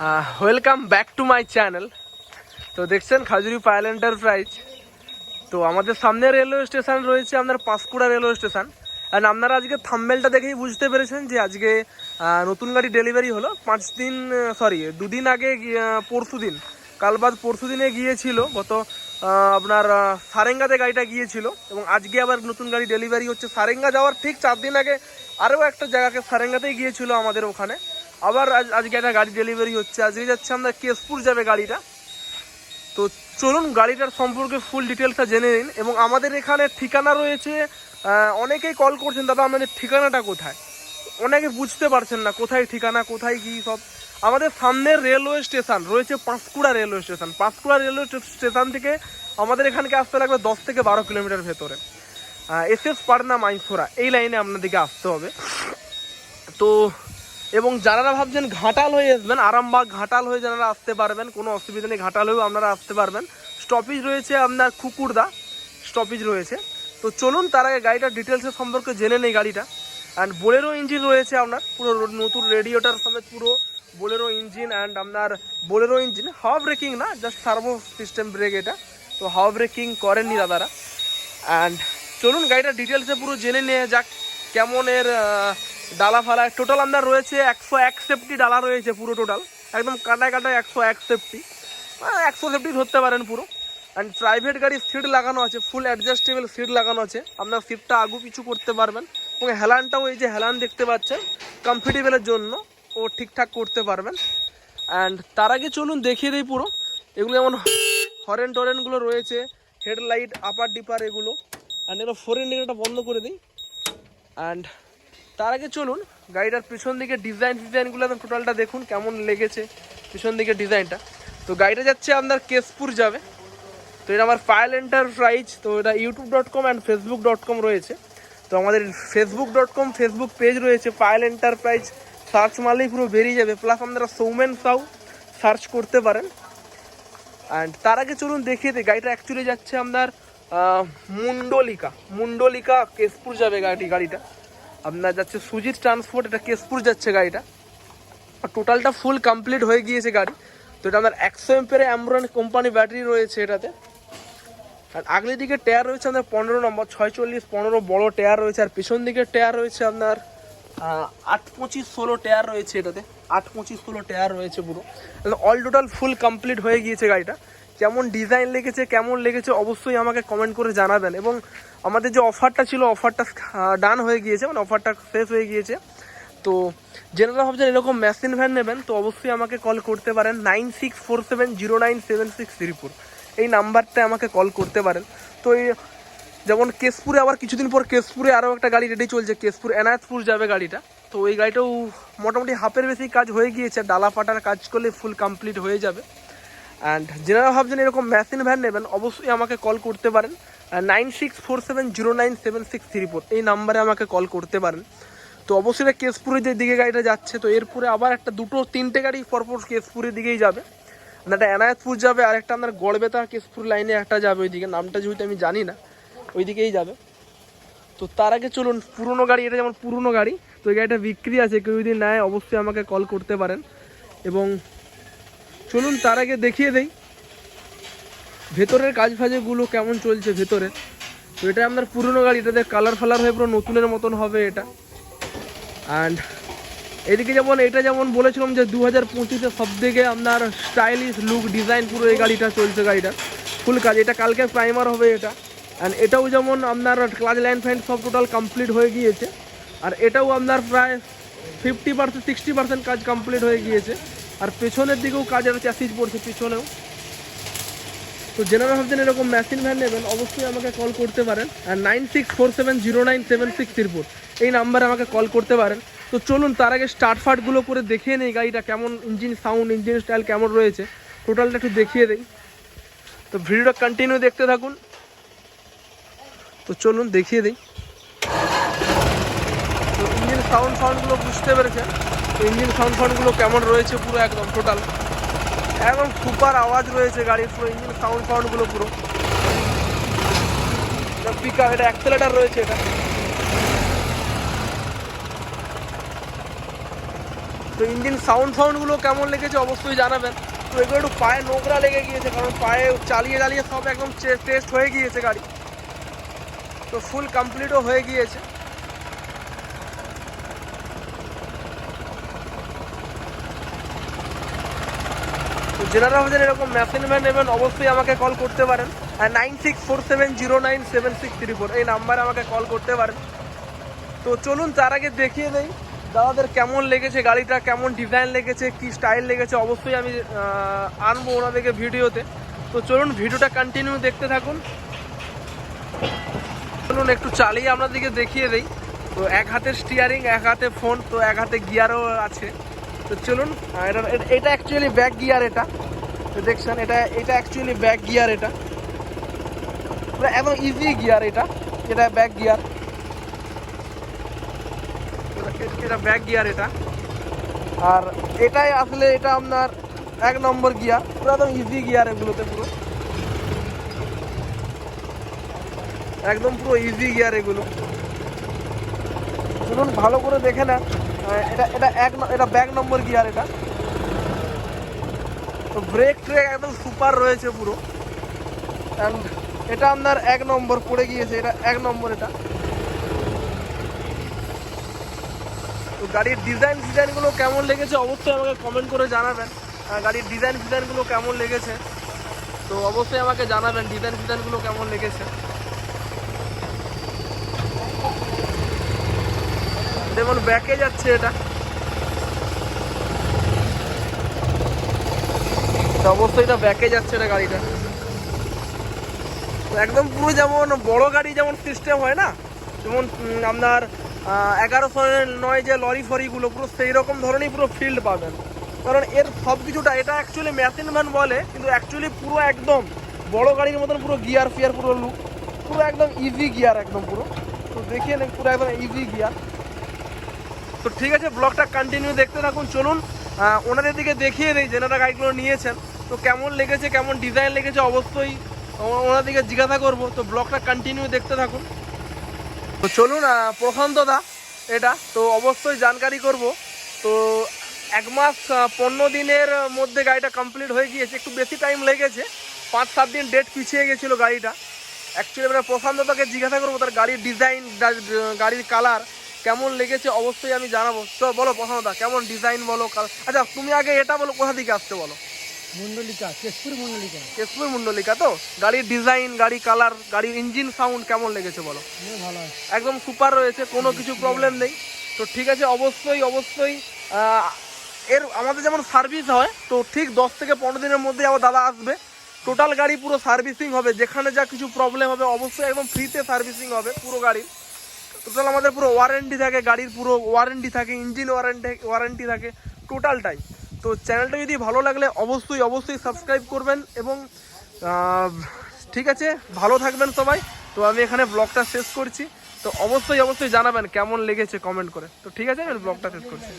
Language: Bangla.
Welcome back to my channel তো দেখছেন খাজুরি পায়েল এন্টারপ্রাইজ তো আমাদের সামনে রেলওয়ে স্টেশন রয়েছে, আপনার পাঁশকুড়া রেলওয়ে স্টেশন অ্যান্ড আপনারা আজকে থাম্বেলটা দেখেই বুঝতে পেরেছেন যে আজকে নতুন গাড়ি ডেলিভারি হলো। পাঁচ দিন সরি দুদিন আগে পরশু দিন। কাল বাদ পরশু দিনে গিয়েছিল, গত আপনার সারেঙ্গাতে গাড়িটা গিয়েছিল। এবং আজকে আবার নতুন গাড়ি ডেলিভারি হচ্ছে। সারেঙ্গা যাওয়ার ঠিক চার দিন আগে আরও একটা জায়গাকে সারেঙ্গাতেই গিয়েছিল আমাদের ওখানে। আবার আজকে একটা গাড়ি ডেলিভারি হচ্ছে। আজকে যাচ্ছে আমরা কেশপুর যাবে গাড়িটা। তো চলুন গাড়িটার সম্পর্কে ফুল ডিটেলসটা জেনে নিন এবং আমাদের এখানে ঠিকানা রয়েছে অনেকেই কল করছেন, দাদা, আমাদের ঠিকানাটা কোথায়? অনেকে বুঝতে পারছেন না, কোথায় ঠিকানা, কোথায় কি সব? আমাদের সামনের রেলওয়ে স্টেশন রয়েছে Panskura railway station Panskura railway station থেকে আমাদের এখানকে আসতে লাগবে দশ থেকে বারো কিলোমিটার ভেতরে। এস এস পাটনা মাইসোরা এই লাইনে আপনাদেরকে আসতে হবে। তো এবং যারা ভাবছেন ঘাটাল হয়ে আসবেন, আরামবাগ ঘাটাল হয়ে যারা আসতে পারবেন, কোনো অসুবিধা নেই, ঘাটাল হয়েও আপনারা আসতে পারবেন। স্টপেজ রয়েছে আপনার কুকুরদা, স্টপেজ রয়েছে। তো চলুন, তার আগে গাড়িটার ডিটেলসের সম্পর্কে জেনে নেই গাড়িটা। অ্যান্ড বোলেরো ইঞ্জিন রয়েছে আপনার, পুরো নতুন রেডিওটার সমেত পুরো বোলেরো ইঞ্জিন অ্যান্ড আপনার বোলেরো ইঞ্জিন হাওয়া ব্রেকিং না জাস্ট সার্ভো সিস্টেম ব্রেক এটা। তো হাওয়া ব্রেকিং করেননি দাদারা। অ্যান্ড চলুন, গাড়িটার ডিটেলসে পুরো জেনে নিয়ে যাক কেমন এর ডালা ফালা টোটাল আপনার রয়েছে একশো এক সেফটি ডালা রয়েছে পুরো টোটাল একদম কাটায় কাটায় একশো এক সেফটি একশো সেফটি ধরতে পারেন পুরো। অ্যান্ড প্রাইভেট গাড়ির সিট লাগানো আছে ফুল অ্যাডজাস্টেবল সিট লাগানো আছে। আপনার সিটটা আগু পিছু করতে পারবেন এবং হেলানটাও এই যে হেলান দেখতে পাচ্ছেন কমফর্টেবলের জন্য ও ঠিকঠাক করতে পারবেন। অ্যান্ড তার আগে চলুন দেখিয়ে দিই পুরো। এগুলো যেমন হরেন টরেনগুলো রয়েছে হেডলাইট আপার ডিপার এগুলো। অ্যান্ড এগুলো ফোর ইন্ডিকেটারটা বন্ধ করে দিই। অ্যান্ড তার আগে চলুন, গাড়িটার পিছন দিকে ডিজাইন ডিজাইনগুলো একদম টোটালটা দেখুন কেমন লেগেছে পিছন দিকে ডিজাইনটা তো গাড়িটা যাচ্ছে আপনার কেশপুর যাবে। তো এটা আমার পায়েল এন্টারপ্রাইজ তো এটা YouTube dot com and Facebook dot com রয়েছে। তো আমাদের Facebook dot com Facebook page রয়েছে পায়েল এন্টারপ্রাইজ সার্চ মারলেই পুরো বেরিয়ে যাবে। প্লাস আপনারা সৌমেন সাউ সার্চ করতে পারেন। অ্যান্ড তার আগে চলুন দেখিয়ে দিই, গাড়িটা অ্যাকচুয়ালি যাচ্ছে আপনার মুন্ডলিকা। মুন্ডলিকা কেশপুর যাবে গাড়ি, গাড়িটা। আপনার যাচ্ছে সুজিত ট্রান্সপোর্ট এটা কেশপুর যাচ্ছে গাড়িটা আর টোটালটা ফুল কমপ্লিট হয়ে গিয়েছে গাড়ি তো এটা আপনার একশো এমপের অ্যামরন কোম্পানি ব্যাটারি রয়েছে এটাতে আর আগলের দিকে টায়ার রয়েছে আপনার পনেরো নম্বর ছয় চল্লিশ পনেরো বড় টায়ার রয়েছে আর পিছন দিকে টায়ার রয়েছে আপনার আট পঁচিশ ষোলো টায়ার রয়েছে এটাতে আট পঁচিশ ষোলো টায়ার রয়েছে পুরো অল টোটাল ফুল কমপ্লিট হয়ে গিয়েছে গাড়িটা কেমন ডিজাইন লেগেছে কেমন লেগেছে অবশ্যই আমাকে কমেন্ট করে জানাবেন এবং আমাদের যে অফারটা ছিল, অফারটা ডান হয়ে গিয়েছে মানে অফারটা শেষ হয়ে গিয়েছে। তো জেনারা ভাবছেন এরকম মেশিন ভ্যান নেবেন, তো অবশ্যই আমাকে কল করতে পারেন nine six four seven zero nine seven six three four এই নাম্বারটায় আমাকে কল করতে পারেন। তো এই যেমন কেশপুরে আবার কিছুদিন পর কেশপুরে আরও একটা গাড়ি রেডি চলছে, কেশপুর এনায়তপুর যাবে গাড়িটা। তো ওই গাড়িটাও মোটামুটি হাফের বেশি কাজ হয়ে গিয়েছে ডালা ফাটার কাজ করলে ফুল কমপ্লিট হয়ে যাবে। অ্যান্ড যারা ভাবছেন এরকম মেশিন ভ্যান নেবেন, অবশ্যই আমাকে কল করতে পারেন nine six four seven zero nine seven six three four এই নাম্বারে আমাকে কল করতে পারেন। তো অবশ্যই এটা কেশপুরের যে দিকে গাড়িটা যাচ্ছে, তো এরপরে আবার একটা দুটো তিনটে গাড়ি পরপর কেশপুরের দিকেই যাবে। একটা এনায়তপুর যাবে, আর একটা আপনার গড়বেতা কেশপুর লাইনে একটা যাবে ওইদিকে। নামটা যেহেতু আমি জানি না ওই দিকেই যাবে। তো তার আগে চলুন, পুরনো গাড়ি, এটা যেমন পুরনো গাড়ি, তো এই গাড়িটা বিক্রি আছে, কেউ যদি নেয় অবশ্যই আমাকে কল করতে পারেন। এবং চলুন তার আগে দেখিয়ে দেই। ভেতরের কাজ ফাজগুলো কেমন চলছে ভেতরে? তো এটা আপনার পুরনো গাড়ি, এটাতে কালার ফালার হয়ে পুরো নতুনের মতন হবে এটা। অ্যান্ড এদিকে যেমন, এটা যেমন বলেছিলাম যে দু হাজার পঁচিশে সব থেকে আপনার স্টাইলিশ লুক ডিজাইন পুরো এই গাড়িটা চলছে গাড়িটা। ফুল কাজ, এটা কালকে প্রাইমার হবে এটা। অ্যান্ড এটাও যেমন আপনার ক্লাচ লাইন ফাইন সব টোটাল কমপ্লিট হয়ে গিয়েছে। আর এটাও আপনার প্রায় ফিফটি পার্সেন্ট সিক্সটি পার্সেন্ট কাজ কমপ্লিট হয়ে গিয়েছে। আর পেছনের দিকেও কাজের চ্যাসিজ পড়ছে পিছনেও। তো জেনারেল ভাবছেন এরকম মেশিন ভ্যান নেবেন, অবশ্যই আমাকে কল করতে পারেন। আর nine six four seven zero nine seven six three four এই নাম্বারে আমাকে কল করতে পারেন। তো চলুন, তার আগে স্টার্ট ফার্টগুলো করে দেখিয়ে নেই গাড়িটা কেমন ইঞ্জিন সাউন্ড ইঞ্জিন স্টাইল কেমন রয়েছে। টোটালটা একটু দেখিয়ে দেই। তো ভিডিওটা কন্টিনিউ দেখতে থাকুন। তো চলুন, দেখিয়ে দিই। তো ইঞ্জিন সাউন্ড সাউন্ডগুলো বুঝতে পেরেছেন। ইঞ্জিন সাউন্ড সাউন্ডগুলো কেমন রয়েছে পুরো একদম টোটাল একদম সুপার আওয়াজ রয়েছে গাড়ির পুরো ইঞ্জিন সাউন্ড সাউন্ডগুলো পুরো পিকআপ এটা অ্যাক্সেলেটার রয়েছে এটা? তো ইঞ্জিন সাউন্ড সাউন্ডগুলো কেমন লেগেছে অবশ্যই জানাবেন। তো এগুলো একটু পায়ে নোংরা লেগে গিয়েছে কারণ পায়ে চালিয়ে চালিয়ে সব একদম টেস্ট হয়ে গিয়েছে গাড়ি। তো ফুল কমপ্লিটও হয়ে গিয়েছে। তো জেনারা ভাবেন এরকম মেশিন ম্যান নেবেন, অবশ্যই আমাকে কল করতে পারেন। Nine six four seven zero nine seven six three four এই নাম্বারে আমাকে কল করতে পারেন। তো চলুন, তার আগে দেখিয়ে দেই, দাদাদের কেমন লেগেছে গাড়িটা, কেমন ডিজাইন লেগেছে, কি স্টাইল লেগেছে, অবশ্যই আমি আনব ওনাদেরকে ভিডিওতে। তো চলুন, ভিডিওটা কন্টিনিউ দেখতে থাকুন। চলুন, একটু চালিয়ে আপনাদেরকে দেখিয়ে দেই। তো এক হাতে স্টিয়ারিং এক হাতে ফোন তো এক হাতে গিয়ারও আছে। তো চলুন এটা এটা- অ্যাকচুয়ালি ব্যাক গিয়ার এটা। তো দেখছেন, এটা এটা অ্যাকচুয়ালি ব্যাক গিয়ার এটা। পুরো একদম ইজি গিয়ার এটা। এটা ব্যাক গিয়ার এটা ব্যাক গিয়ার এটা। আর এটাই আসলে এটা আপনার এক নম্বর গিয়ার পুরো একদম ইজি গিয়ার এগুলোতে পুরো। একদম পুরো ইজি গিয়ার এগুলো। শুনুন ভালো করে দেখে নেন। এটা এটা এক এটা নম্বর গিয়ার এটা। তো ব্রেক ট্রেক একদম সুপার রয়েছে পুরো। অ্যান্ড এটা আপনার এক নম্বর পড়ে গিয়েছে, এটা এক নম্বর এটা। তো গাড়ির ডিজাইন ডিজাইনগুলো কেমন লেগেছে অবশ্যই আমাকে কমেন্ট করে জানাবেন। গাড়ির ডিজাইন ডিজাইনগুলো কেমন লেগেছে, তো অবশ্যই আমাকে জানাবেন ডিজাইন ডিজাইনগুলো কেমন লেগেছে। যেমন ব্যাকে যাচ্ছে এটা। অবশ্যই এটা ব্যাকে যাচ্ছে এটা গাড়িটা। একদম পুরো যেমন বড় গাড়ি যেমন সিস্টেম হয় না, যেমন আপনার এগারোশো নয় যে লরি ফরিগুলো পুরো সেই রকম ধরনেরই পুরো ফিল্ড পাবেন। কারণ এর সব কিছুটা, এটা অ্যাকচুয়ালি মেশিন ম্যান বলে, কিন্তু অ্যাকচুয়ালি পুরো একদম বড় গাড়ির মতন পুরো গিয়ার ফিয়ার পুরো লুক পুরো একদম ইজি গিয়ার একদম পুরো। তো নেন, পুরো একদম ইজি গিয়ার তো ঠিক আছে ব্লগটা কন্টিনিউ দেখতে থাকুন, চলুন ওনাদের দিকে দেখিয়ে দিই, যেনারা গাড়িগুলো নিয়েছেন। তো কেমন লেগেছে, কেমন ডিজাইন লেগেছে, অবশ্যই ওনার দিকে জিজ্ঞাসা করব। তো ব্লগটা কন্টিনিউ দেখতে থাকুন। তো চলুন প্রশান্ত দা, এটা, তো অবশ্যই জানকারি করব। তো এক মাস পনেরো দিনের মধ্যে গাড়িটা কমপ্লিট হয়ে গিয়েছে, একটু বেশি টাইম লেগেছে। পাঁচ, সাত দিন ডেট পিছিয়ে গেছিল গাড়িটা। অ্যাকচুয়ালি আমরা প্রশান্ত দাকে জিজ্ঞাসা করব, তার গাড়ির ডিজাইন গাড়ির কালার কেমন লেগেছে অবশ্যই আমি জানাব। তো বলো প্রশান্ত কেমন ডিজাইন বলো আচ্ছা তুমি আগে এটা বলো কোথা থেকে আসতে বলো? মন্ডলিকা কেশপুর মন্ডলিকা কেশপুর মন্ডলিকা তো? গাড়ির ডিজাইন গাড়ি কালার গাড়ির ইঞ্জিন সাউন্ড কেমন লেগেছে বলো? ভালো একদম সুপার রয়েছে কোনো কিছু প্রবলেম নেই। তো ঠিক আছে অবশ্যই অবশ্যই এর আমাদের যেমন সার্ভিস হয় তো ঠিক দশ থেকে পনেরো দিনের মধ্যে আমার দাদা আসবে। টোটাল গাড়ি পুরো সার্ভিসিং হবে যেখানে যা কিছু প্রবলেম হবে অবশ্যই একদম ফ্রিতে সার্ভিসিং হবে পুরো গাড়ির। টোটাল আমাদের পুরো ওয়ারেন্টি থাকে, গাড়ির পুরো ওয়ারেন্টি থাকে ইঞ্জিন ওয়ারেন্টি ওয়ারেন্টি থাকে টোটালটাই তো চ্যানেলটা যদি ভালো লাগলে অবশ্যই অবশ্যই সাবস্ক্রাইব করবেন এবং ঠিক আছে, ভালো থাকবেন সবাই। তো আমি এখানে ব্লগটা শেষ করছি। তো অবশ্যই অবশ্যই জানাবেন কেমন লেগেছে কমেন্ট করে। তো ঠিক আছে, আমি ব্লগটা শেষ করছি।